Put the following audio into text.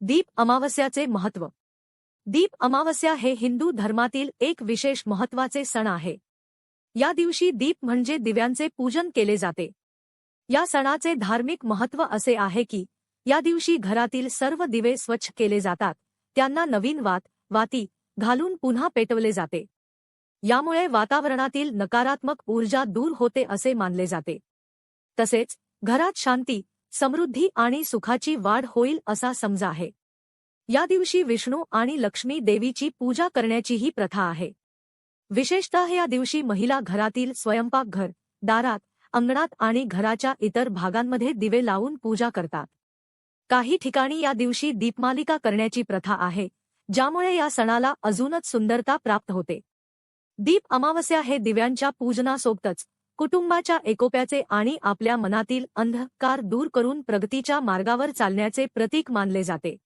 दीप अमावस्याचे महत्त्व. दीप अमावस्या हे हिंदू धर्मातील एक विशेष महत्त्वाचे सण आहे. या दिवशी दीप म्हणजे दिव्यांचे पूजन केले जाते. या सणाचे धार्मिक महत्त्व असे आहे की या दिवशी घरातील सर्व दिवे स्वच्छ केले जातात त्यांना नवीन वात वाती घालून पुन्हा पेटवले जाते. यामुळे वातावरणातील नकारात्मक ऊर्जा दूर होते असे मानले जाते. तसेच घरात शांती समृद्धी आणि सुखाची वाढ होईल असा समजा आहे. या दिवशी विष्णू आणि लक्ष्मी देवीची पूजा करण्याचीही प्रथा आहे. विशेषतः या दिवशी महिला घरातील स्वयंपाकघर दारात अंगणात आणि घराच्या इतर भागांमध्ये दिवे लावून पूजा करतात. काही ठिकाणी या दिवशी दीपमालिका करण्याची प्रथा आहे ज्यामुळे या सणाला अजूनच सुंदरता प्राप्त होते. दीप अमावस्या हे दिव्यांच्या पूजनासोबतच कुटुंबाच्या एकोप्याचे आणि आपल्या मनातील अंधकार दूर करून प्रगतीच्या मार्गावर चालण्याचे प्रतीक मानले जाते.